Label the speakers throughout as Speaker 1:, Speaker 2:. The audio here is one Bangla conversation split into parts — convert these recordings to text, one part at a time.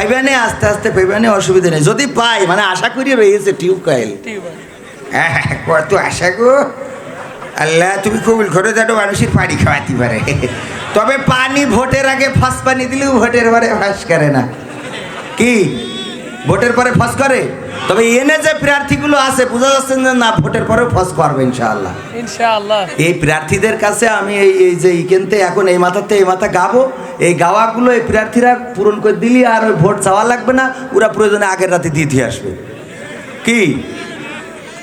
Speaker 1: পাইবানে আস্তে আস্তে পাইবানে অসুবিধা নেই। যদি পাই মানে আশা করি রয়েছে টিউবওয়েল। হ্যাঁ কত আশা গো। আল্লাহ তুমি কবুল করে যাও মানুষের পানি খাওয়াতে পারে। তবে পানি ভোটের আগে ফাঁস পানি দিলেও ভোটের পরে ফাঁস করে না। কি? ভোটের পরে ফস করে? তবে এনে যে প্রার্থীগুলো আছে বোঝা যাচ্ছে যে না ভোটের পরে ফস করবে ইনশাআল্লাহ।
Speaker 2: ইনশাআল্লাহ।
Speaker 1: এই প্রার্থীদের কাছে আমি এই এই যে ইকেনতে এখন এই মাথাতে এই মাথা গাবো এই গাওয়াগুলো এই প্রার্থীরা পূরণ করে দিলি আর ওই ভোট চাওয়া লাগবে না ওরা প্রয়োজনে আগের রাতে দিয়ে আসবে। কি?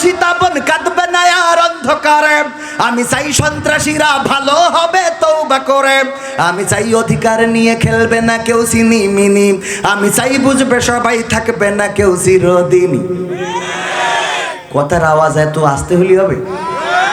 Speaker 1: ধর্ষিতা বন কাঁদবে না আর অন্ধকারে। আমি চাই সন্ত্রাসীরা ভালো হবে তৌবা করে। আমি চাই অধিকার নিয়ে খেলবে না কেউ চিনি মিনি। আমি চাই বুঝবে সবাই থাকবে না কেউ চিরদিনই কথার আওয়াজ এত আসতে হলি হবে?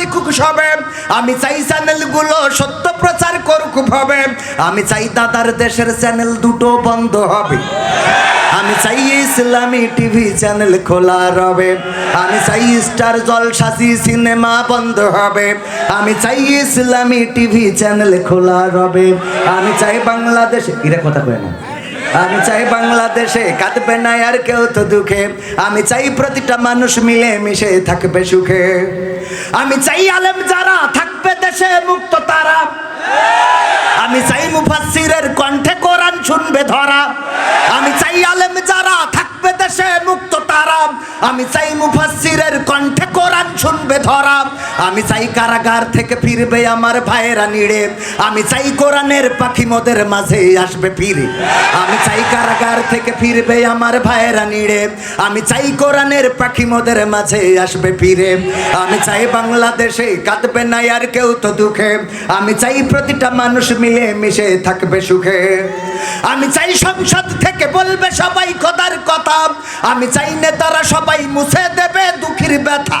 Speaker 1: লিখুক সবে। আমি চাই চ্যানেলগুলো সত্য প্রচার করুক ভবে। আমি চাই দাদার দেশের চ্যানেল দুটো বন্ধ হবে। আমি চাই ইসলামী টিভি চ্যানেল খোলা রবে। আমি চাই স্টার জলসাসি সিনেমা বন্ধ হবে। আমি চাই ইসলামী টিভি চ্যানেল খোলা রবে। আমি চাই বাংলাদেশে এরা কথা কয় না। আমি চাই বাংলাদেশে কাঁদবে না আর কেউ তো দুঃখে। আমি চাই প্রতিটা মানুষ মিলে মিশে থাকবে সুখে। আমি চাই আলেম যারা থাকবে দেশে মুক্ত তারা। আমি চাই মুফাসিরের কণ্ঠে কোরআন শুনবে ধরা। আমি চাই মুফাসসিরের কণ্ঠে কোরআন শুনবে ধরা। আমি চাই কারাগার থেকে ফিরবে আমার ভাইয়েরা নিড়ে। আমি চাই কোরআনের পাখি মোদের মাঝে আসবে ফিরে। আমি চাই কারাগার থেকে ফিরবে আমার ভাইয়েরা নিড়ে। আমি চাই কোরআনের পাখি মোদের মাঝে আসবে ফিরে। আমি চাই বাংলাদেশে কাঁদবে না আর কেউ তো দুঃখে। আমি চাই প্রতিটা মানুষ মিলে মিশে থাকবে সুখে। আমি চাই সংসদ থেকে বলবে সবাই খোদার কথা। আমি চাই নেতারা সবাই মুছে দেবে দুঃখীর ব্যথা।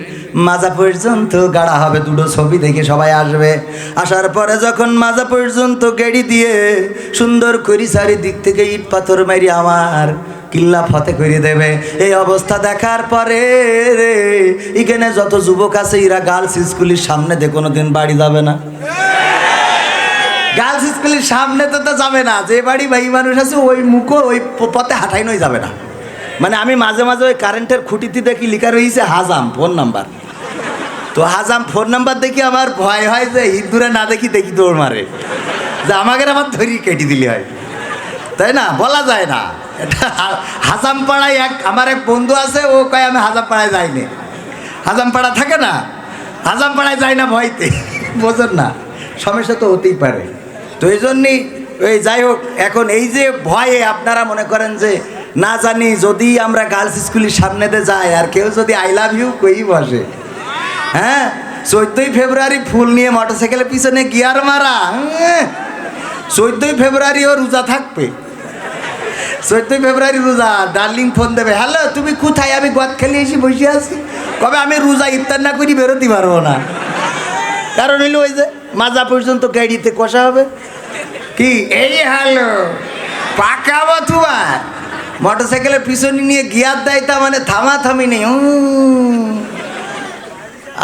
Speaker 1: মাজা পর্যন্ত গাড়া হবে, দুটো ছবি দেখে সবাই আসবে। আসার পরে যখন মাজা পর্যন্ত গেড়ি দিয়ে সুন্দর করি চারিদিক থেকে ইট পাথর মারি আমার কিল্লা ফতে করে দেবে। এই অবস্থা দেখার পরে রে, এখানে যত যুবক আছে, এরা গার্লস স্কুলের সামনে দিয়ে কোনো দিন বাড়ি যাবে না। গার্লস স্কুলের সামনে তো তো যাবে না, যে বাড়ি ভাই মানুষ আছে, ওই মুখো ওই পথে হাঁটাই নই যাবে না। মানে আমি মাঝে মাঝে ওই কারেন্টের খুঁটিতে দেখি লেখা রয়েছে হাজাম ফোন নাম্বার তো হাজাম ফোন নাম্বার দেখি আমার ভয় হয় যে ইঁদুরে না দেখি দেখি দৌড় মারে। যে আমাকে আবার ধরি কেটে দিলি হয়। তাই না? বলা যায় না। এটা হা- হাজামপাড়ায় এক আমার এক বন্ধু আছে, ও কয়, আমি হাজামপাড়ায় যাইনি হাজামপাড়া থাকে না? হাজামপাড়ায় যায় না ভয়তে? বোঝেন না। সমস্যা তো হতেই পারে। তো এই জন্যই ওই যাই হোক, এখন এই যে ভয়ে আপনারা মনে করেন যে না জানি যদি আমরা গার্লস স্কুলের সামনেতে যাই, আর কেউ যদি আই লাভ ইউ কই বসে? হ্যাঁ? চোদ্দই ফেব্রুয়ারি ফুল নিয়ে মোটরসাইকেলের পিছনে গিয়ার মারা চোদ্দই ফেব্রুয়ারি ও রোজা থাকবে। চোদ্দই ফেব্রুয়ারি রোজা ডার্লিং ফোন দেবে হ্যালো তুমি কোথায়? আমি গদ খেলে এসে বসে আছি। কবে আমি রোজা ইফতার না করি বেরোতে পারব না। কারণ হইল ওই যে মাজা পর্যন্ত গাড়িতে কষা হবে। কি? এই হ্যালো পাকা তোমার মোটর সাইকেলের পিছনে নিয়ে গিয়ার দেয় তা মানে থামা থামি নেই।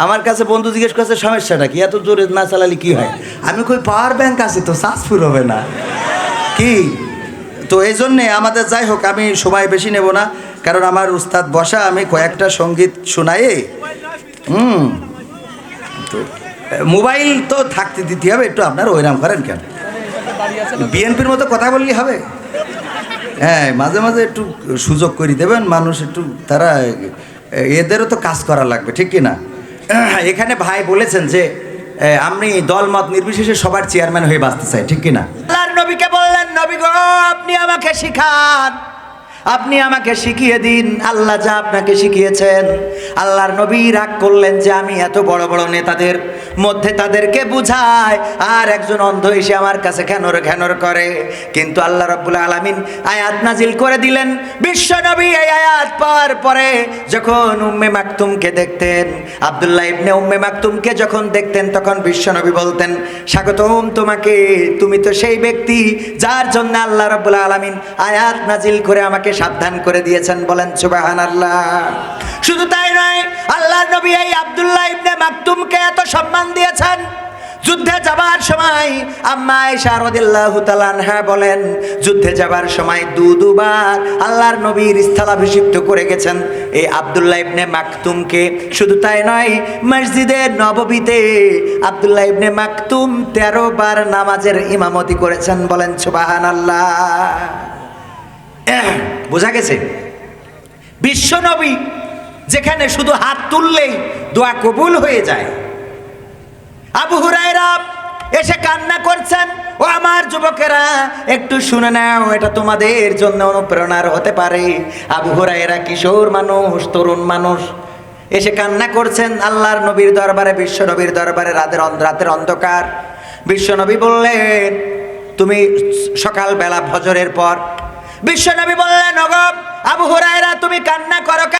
Speaker 1: আমার কাছে বন্ধু জিজ্ঞেস করছে সমস্যাটা কি এত জোরে না চালালে কি হয়? আমি কই, পাওয়ার ব্যাংক আছে তো সাসফুল হবে না। কি? তো এই জন্যে আমাদের যাই হোক, আমি সময় বেশি নেব না, কারণ আমার উস্তাদ বসা, আমি কয়েকটা সংগীত শোনাই। হুম। তো, মোবাইল তো থাকতে দিতে হবে, একটু আপনার ওইরাম করেন কেন? বিএনপির মতো কথা বললে হবে। হ্যাঁ মাঝে মাঝে একটু সুযোগ করে দেবেন, মানুষ একটু, তারা, এদেরও তো কাজ করা লাগবে, ঠিক কি না? এখানে ভাই বলেছেন যে আমি দলমত নির্বিশেষে সবার চেয়ারম্যান হয়ে বাঁচতে চাই, ঠিক কিনা নবীকে বললেন, নবী গো, আপনি আমাকে শিখান। আপনি আমাকে শিখিয়ে দিন, আল্লাহ যা আপনাকে শিখিয়েছেন। আল্লাহর নবী রাগ করলেন যে আমি এত বড় বড় নেতাদের মধ্যে তাদেরকে বুঝাই, আর একজন অন্ধ এসে আমার কাছে ঘ্যানর ঘ্যানর করে। কিন্তু আল্লাহ রব্বুল আলামিন আয়াত নাজিল করে দিলেন, বিশ্ব নবী এই আয়াত পাওয়ার পরে যখন উম্মে মাকতুমকে দেখতেন, আব্দুল্লাহ ইবনে উম্মে মাকতুমকে যখন দেখতেন, তখন বিশ্ব নবী বলতেন, স্বাগতম তোমাকে, তুমি তো সেই ব্যক্তি যার জন্য আল্লাহ রব্বুল আলামিন আয়াত নাজিল করে আমাকে সাবধান করে দিয়েছেন বলেন সুবাহান আল্লাহ শুধু তাই নয় আল্লাহ নবী এই আব্দুল্লাহ ইবনে মাকতুমকে এত সম্মান দিয়েছেন। যুদ্ধে যাবার সময় আম্মা আয়েশা রাদিয়াল্লাহু তাআলা বলেন যুদ্ধে যাবার সময় দু দুবার আল্লাহর নবীর স্থলাভিষিক্ত করে গেছেন এই আব্দুল্লাহ ইবনে মাকতুমকে। শুধু তাই নয় মসজিদে নববীতে আব্দুল্লাহ ইবনে মাকতুম তেরো বার নামাজের ইমামতি করেছেন বলেন সুবহানাল্লাহ। এহ, বোঝা গেছে? বিশ্বনবী যেখানে শুধু হাত তুললেই দোয়া কবুল হয়ে যায়। আবু হুরায়রা এসে কান্না করছেন, ও আমার যুবকেরা, একটু শুনে নাও, এটা তোমাদের জন্য অনুপ্রেরণার হতে পারে। আবু হুরায়রা কিশোর মানুষ, তরুণ মানুষ এসে কান্না করছেন, আল্লাহর নবীর দরবারে, বিশ্ব নবীর দরবারে রাতের রাতের অন্ধকার। বিশ্ব নবী বললেন, তুমি সকালবেলা ভজরের পর বিশ্ব নবী বললেন অগব আবু হুরায়রা তুমি কান্না করো কেন?"